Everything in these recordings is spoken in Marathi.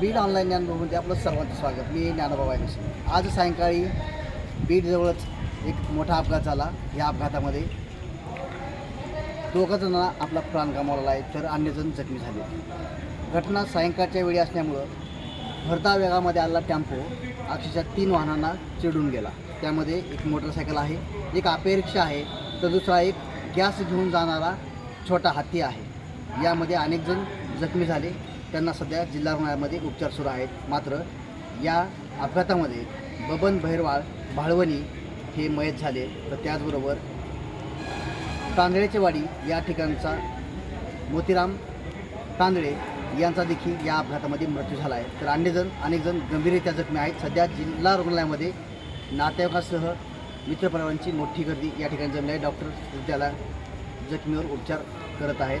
बीड ऑनलाईन ज्ञानभाऊमध्ये आपलं सर्वांचं स्वागत. मी ज्ञानभाव आहे आज सायंकाळी बीडजवळच एक मोठा अपघात झाला. या अपघातामध्ये दोघं जणांना आपला प्राण गमावला आहे तर अन्यजण जखमी झाले. घटना सायंकाळच्या वेळी असल्यामुळं भरता वेगामध्ये आलेला टेम्पो अक्षरशः तीन वाहनांना चिडून गेला. त्यामध्ये एक मोटरसायकल आहे एक आपे रिक्षा आहे तर दुसरा एक गॅस घेऊन जाणारा छोटा हत्ती आहे. यामध्ये अनेक जण जखमी झाले. त्यांना सध्या जिल्हा रुग्णालयामध्ये उपचार सुरू आहेत. मात्र या अपघातामध्ये बबन भैरवाळ भाळवणी हे मयत झाले. तर त्याचबरोबर तांदळेचे वाडी या ठिकाणचा मोतीराम तांदळे यांचा देखील या अपघातामध्ये मृत्यू झाला आहे. तर अन्यजण अनेकजण अनेक जण गंभीररित्या जखमी आहेत. सध्या जिल्हा रुग्णालयामध्ये नातेवाईकासह मित्रपरिवारांची मोठी गर्दी या ठिकाणी जमली आहे. डॉक्टर त्याला जखमीवर उपचार करत आहेत.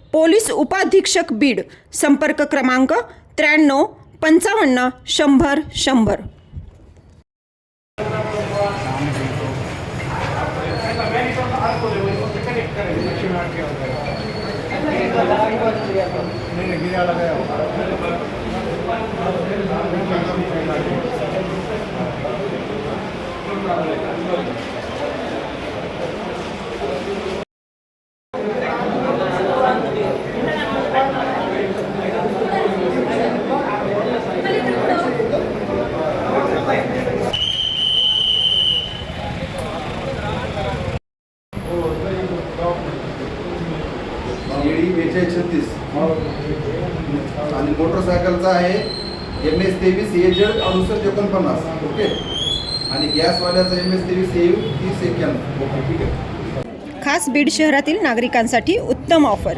पोलीस उपाधीक्षक बीड संपर्क क्रमांक त्र्याण्णव पंचावन्न शंभर शंभर. ईडी बेचाळीस छत्तीस. आणि मोटरसायकलचा आहे एम एस तेवीस एजड अडुसष्ट एकोणपन्नास. ओके? आणि गॅसवाल्याचा एम एस तेवीस ए तीस एक्क्याण्णव ओके ठीक आहे. खास बीड शहरातील नागरिकांसाठी उत्तम ऑफर.